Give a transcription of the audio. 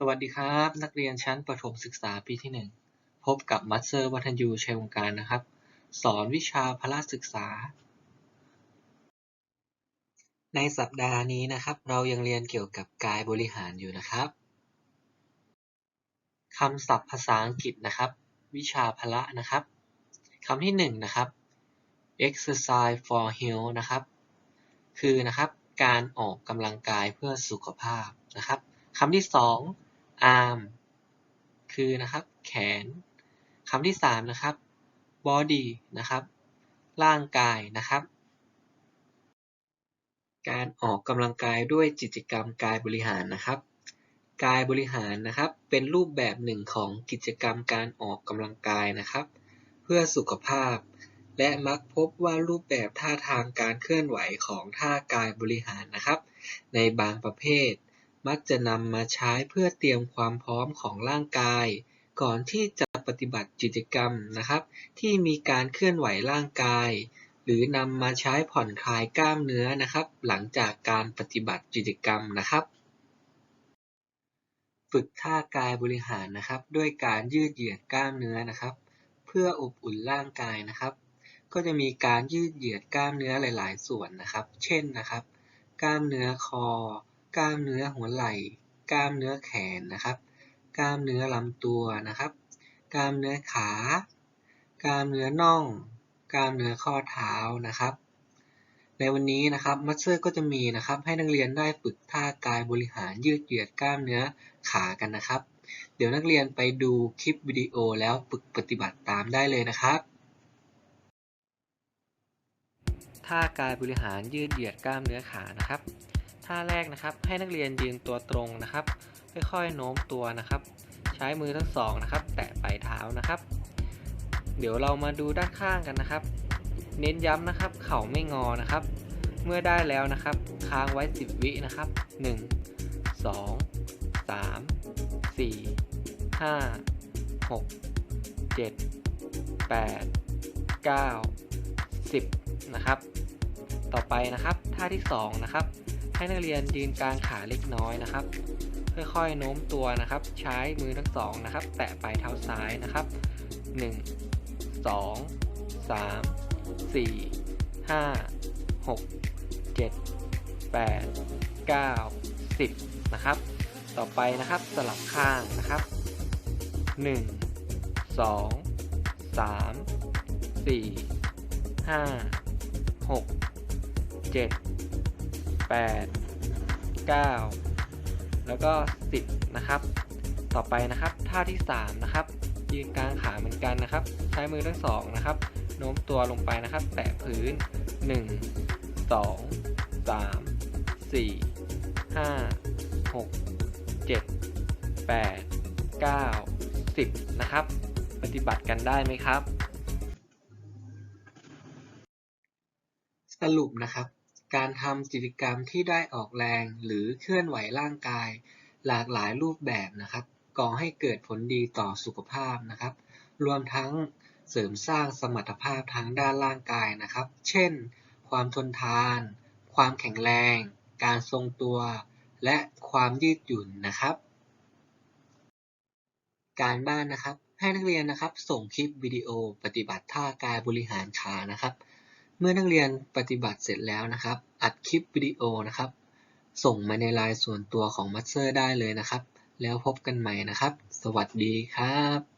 สวัสดีครับ นักเรียนชั้นประถมศึกษาปีที่ 1 พบกับมัตเซอร์วัฒนยูชัยวงการนะครับ สอนวิชาพละศึกษา ในสัปดาห์นี้นะครับ เรายังเรียนเกี่ยวกับกายบริหารอยู่นะครับคำศัพท์ภาษาอังกฤษนะครับ วิชาพละนะครับคำที่ 1 นะครับ exercise for health นะครับ คือนะครับการออกกำลังกายเพื่อสุขภาพนะครับคำที่ 2 arm คือนะครับแขนคำที่3นะครับ body นะครับ ร่างกายนะครับ การออกกำลังกายด้วยกิจกรรมกายบริหารนะครับ กายบริหารนะครับ เป็นรูปแบบหนึ่งของกิจกรรมการออกกำลังกายนะครับ เพื่อสุขภาพ และมักพบว่ารูปแบบท่าทางการเคลื่อนไหวของท่ากายบริหารนะครับ ในบางประเภท มักจะนำมาใช้เพื่อเตรียมความพร้อมของร่างกาย ก่อนที่จะปฏิบัติกิจกรรมนะครับ ที่มีการเคลื่อนไหวร่างกาย หรือนำมาใช้ผ่อนคลายกล้ามเนื้อนะครับ หลังจากการปฏิบัติกิจกรรมนะครับ ฝึกท่ากายบริหารนะครับ ด้วยการยืดเหยียดกล้ามเนื้อนะครับ เพื่ออบอุ่นร่างกายนะครับ ก็จะมีการยืดเหยียดกล้ามเนื้อหลาย ๆ ส่วนนะครับ เช่นนะครับ กล้ามเนื้อคอ กล้ามเนื้อหัวไหล่ กล้ามเนื้อแขนนะครับ กล้ามเนื้อลำตัวนะครับ กล้ามเนื้อขา กล้ามเนื้อน่อง กล้ามเนื้อข้อเท้านะครับ ในวันนี้นะครับมัตเซอร์ก็จะมีนะครับ ให้นักเรียนได้ฝึกท่ากายบริหารยืดเหยียดกล้ามเนื้อขากันนะครับ เดี๋ยวนักเรียนไปดูคลิปวิดีโอแล้วฝึกปฏิบัติตามได้เลยนะครับท่ากายบริหารยืดเหยียดกล้ามเนื้อขานะครับ ท่าแรกนะครับ ให้นักเรียนยืนตัวตรงนะครับ ค่อยๆโน้มตัวนะครับ ใช้มือทั้งสองนะครับ แตะปลายเท้านะครับ เดี๋ยวเรามาดูด้านข้างกันนะครับ เน้นย้ำนะครับ เข่าไม่งอนะครับ เมื่อได้แล้วนะครับ ค้างไว้ 10 วินะครับ 1 2 3 4 5 6 7 8 9 10นะครับ ต่อไปนะครับท่าที่ 2 นะครับ ให้นักเรียนยืนกลางขาเล็กน้อยนะครับ ค่อยๆโน้มตัวนะครับ ใช้มือทั้งสองนะครับ แตะปลายเท้าซ้ายนะครับ 1 2 3 4 5 6 7 8 9 10นะครับ ต่อไปนะครับสลับข้างนะครับ 1 2 3 4 5 6 7 8 9 แล้วก็ 10 นะครับ ต่อไปนะครับ ท่าที่ 3 นะครับ ยืนกลางขาเหมือนกันนะครับ ใช้มือทั้งสองนะครับ โน้มตัวลงไปนะครับ แตะพื้น 1 2 3 4 5 6 7 8 9 10 นะครับ ปฏิบัติกันได้ไหมครับ สรุปนะครับ การทำกิจกรรมที่ได้ออกแรงหรือเคลื่อนไหวร่างกาย หลากหลายรูปแบบนะครับก่อให้เกิดผลดีต่อสุขภาพนะครับ รวมทั้งเสริมสร้างสมรรถภาพทางด้านร่างกายนะครับ เช่น ความทนทาน ความแข็งแรง การทรงตัว และความยืดหยุ่นนะครับ การบ้านนะครับ ให้นักเรียนนะครับ ส่งคลิปวิดีโอปฏิบัติท่ากายบริหารขานะครับ เมื่อนักเรียนปฏิบัติเสร็จแล้วนะครับ อัดคลิปวิดีโอนะครับ ส่งมาในไลน์ส่วนตัวของมัตเซอร์ได้เลยนะครับ แล้วพบกันใหม่นะครับ สวัสดีครับ